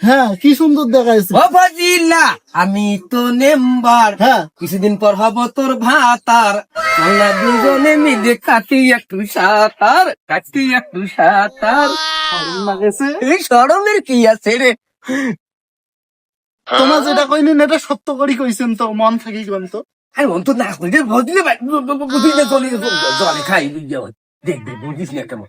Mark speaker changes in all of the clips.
Speaker 1: হ্যাঁ কি সুন্দর দেখাইছে।
Speaker 2: ও ফজিলা আমি তো নেম্বার
Speaker 1: হ্যাঁ।
Speaker 2: কিছুদিন পর হব তোর ভাতার। আমরা দুজনে মিলে কাটি একটু সাঁতার কাটি একটু সাঁতার। এই সরমের কি আছে রে?
Speaker 1: তোমার যেটা কইনি এটা সত্য করি কইছেন তো মন থাকি কোন তো
Speaker 2: আরে মন তো না কইলে ভজিলে বুঝিলে চলে জলে খাই দেখ দেখ বুঝিস না কেমন।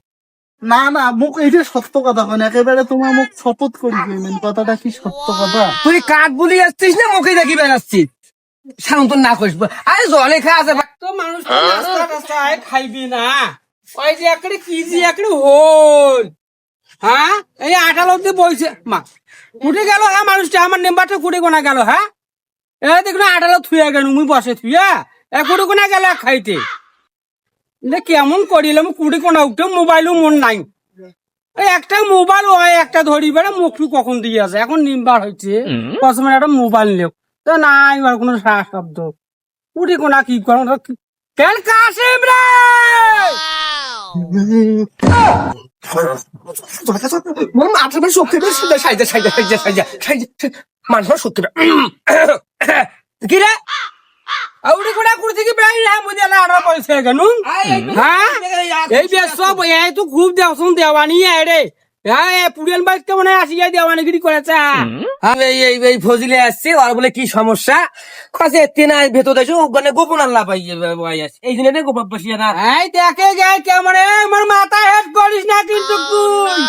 Speaker 1: না না মুখ এইটা সত্য কথা কইন একেবারে তোমার মুখ শপথ করি কইবেন কথাটা কি সত্য কথা?
Speaker 2: তুই কাক বলি আসছিস না মুখে দেখি বেড়াচ্ছিস? তো না করিস আরে জলে খা আছে
Speaker 3: তো মানুষ তো নাস্তা টাস্তায় খাইবি না। ওই যে একড়ে কি যে একড়ে হল? হ্যাঁ এই আঠালো অব্দি বইছে মা উঠে গেল হ্যাঁ মানুষটা আমার নেম্বারটা কুড়ে কোনা গেল হ্যাঁ এ দেখুন আঠালো থুয়া গেল মুই বসে থুয়া এ কুড়ে কোনা গেল খাইতে। কেমন করিলাম কুড়ি কোনা উঠে মোবাইলও মন নাই একটা মোবাইল হয় একটা ধরি বেড়ে মুখটু কখন দিয়ে আছে এখন নিম্বার হয়েছে প্রথমে একটা মোবাইল নেও তো নাই আর কোনো শব্দ কুড়ি কোনা কি করো কেন কাশিম রে
Speaker 2: মোর মাথার মধ্যে শক্তি বেশি সাইজা সাইজা সাইজা সাইজা সাইজা মানুষের শক্তি কি
Speaker 3: পয়সা কেন? হ্যাঁ? এই এই তো খুব দেওয়ানি রে। হ্যাঁ বাইক মনে হয় দেওয়ানিগিরি করেছে
Speaker 2: আমি এই এই এই ফজিলে আসছে আর বলে কি সমস্যা? কাছে এতে না ভেতর দেছো ওখানে গোপন আল্লাহ পাই এই জন্য গোপন বসিয়ে না।
Speaker 3: এই দেখে গে কেমন? এ, আমার মাথা হেড করিস না কিন্তু তুই।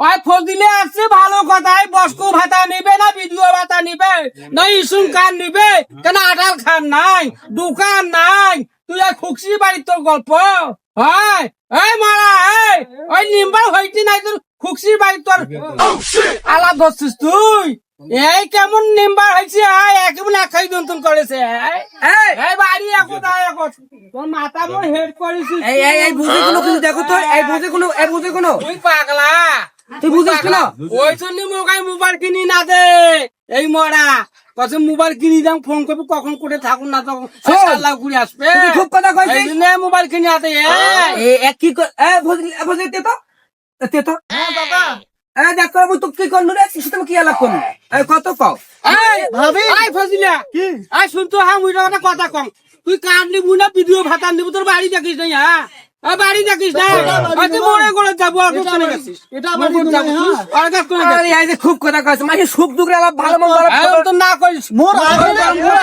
Speaker 3: ওই ফোন দিলে আসছে ভালো কথাই বসকু ভাতা না ভিডিও ভাতা নিবে না ইসুন খান নিবে কেন আটাল খান নাই দোকান নাই তুই খুকসি বাড়ির তোর গল্প? হয় এই মারা এই ওই নিম্বার হইতি নাই তোর খুকসির বাড়ির তোর আলাপ ধরছিস তুই? এই কেমন নিম্বার হয়েছে একেবারে একাই দন্তন করেছে এই, বাড়ি এখন এখন। তোর মাথা মোর হেড করেছিস
Speaker 2: এই এই এই বুঝে কোনো কিন্তু দেখো তো এই বুঝে কোনো এই বুঝে কোনো
Speaker 3: তুই পাগলা।
Speaker 2: তুই বুঝিস কেন?
Speaker 3: ওই জন্য মোকাই মোবাইল কিনি না দে। এই মরা কত মোবাইল কিনি দাম ফোন করবি কখন করে থাকুন না তখন সাল্লাহ ঘুরে আসবে।
Speaker 2: খুব কথা কইছিস।
Speaker 3: এই জন্য মোবাইল কিনি আতে
Speaker 2: এ। এক কি কর এ বুঝলি এ বুঝলি তে তো তে তো এ দেখো আমি তো কি করলু রে? কিছু তুমি কি আলাপ করলু? এ কত কও?
Speaker 1: ভাবি।
Speaker 3: আই ফজিলা।
Speaker 1: কি?
Speaker 3: আই শুন তো হ্যাঁ কথা কম। তুই কার নিবু না ভিডিও ভাতা নিবু তোর বাড়ি দেখিস না হ্যাঁ? বাড়ি দেখিস না। আ, তুই করে যাব আর
Speaker 1: এটা
Speaker 3: কোথায় গেছিস।
Speaker 1: এটা বাড়ি
Speaker 3: মরে যাব
Speaker 1: নয়,
Speaker 3: তুই? আর কাজ করে
Speaker 2: আরে এই যে খুব কথা কইছ মানে সুখ দুঃখ আলাপ ভালো মন্দ আলাপ
Speaker 3: তো না করিস
Speaker 1: মোর আসলে মোর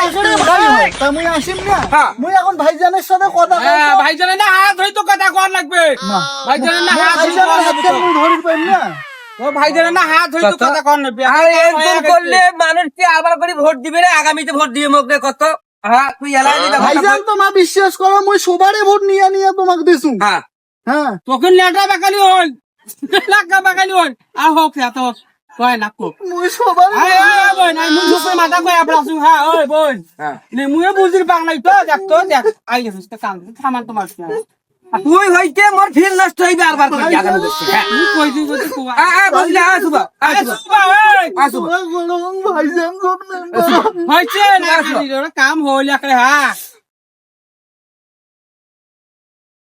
Speaker 1: ভাই হয়। তা মুই আসিম না। মুই এখন ভাইজানের সাথে কথা
Speaker 3: হ্যাঁ, ভাইজানের না হাত ধরে তো কথা কর লাগবে।
Speaker 1: না।
Speaker 3: ভাইজানের না হাত ধরে
Speaker 1: ভাইজানের হাতটা মুই ধরি পাইম না।
Speaker 3: ও ভাইজানের না হাত ধরে তো কথা কর
Speaker 2: আরে একজন করলে মানুষ কি আবার করে ভোট দিবে রে আগামীতে ভোট দিবে মোক রে কত? হ্যাঁ
Speaker 1: ভাইজান তো মা বিশ্বাস করো মুই সবারে ভোট নিয়ে নিয়ে তোমাকে দিছু।
Speaker 2: হ্যাঁ।
Speaker 1: হ্যাঁ।
Speaker 3: তোকে লেটা বাকালি হল। বাকালি হল। আর হোক এত কয় না কো।
Speaker 1: মুই সবারে
Speaker 3: আয় আয় বোন মুই সুপে মাথা কয় আপলাসু হ্যাঁ ওই
Speaker 2: হ্যাঁ।
Speaker 3: নে মুই বুঝির বাংলাই তো দেখ তো দেখ। আই গেছিস তো কাম থামান তোমার
Speaker 2: তুই হইতে মোর ফিল নষ্ট হইবে আর বার করে আগামী হ্যাঁ।
Speaker 3: তুই কই দিস বলছিস
Speaker 2: আ আ বুঝলি আ সুবা আ সুবা
Speaker 3: সুবা ওই
Speaker 2: আ সুবা
Speaker 1: তোমার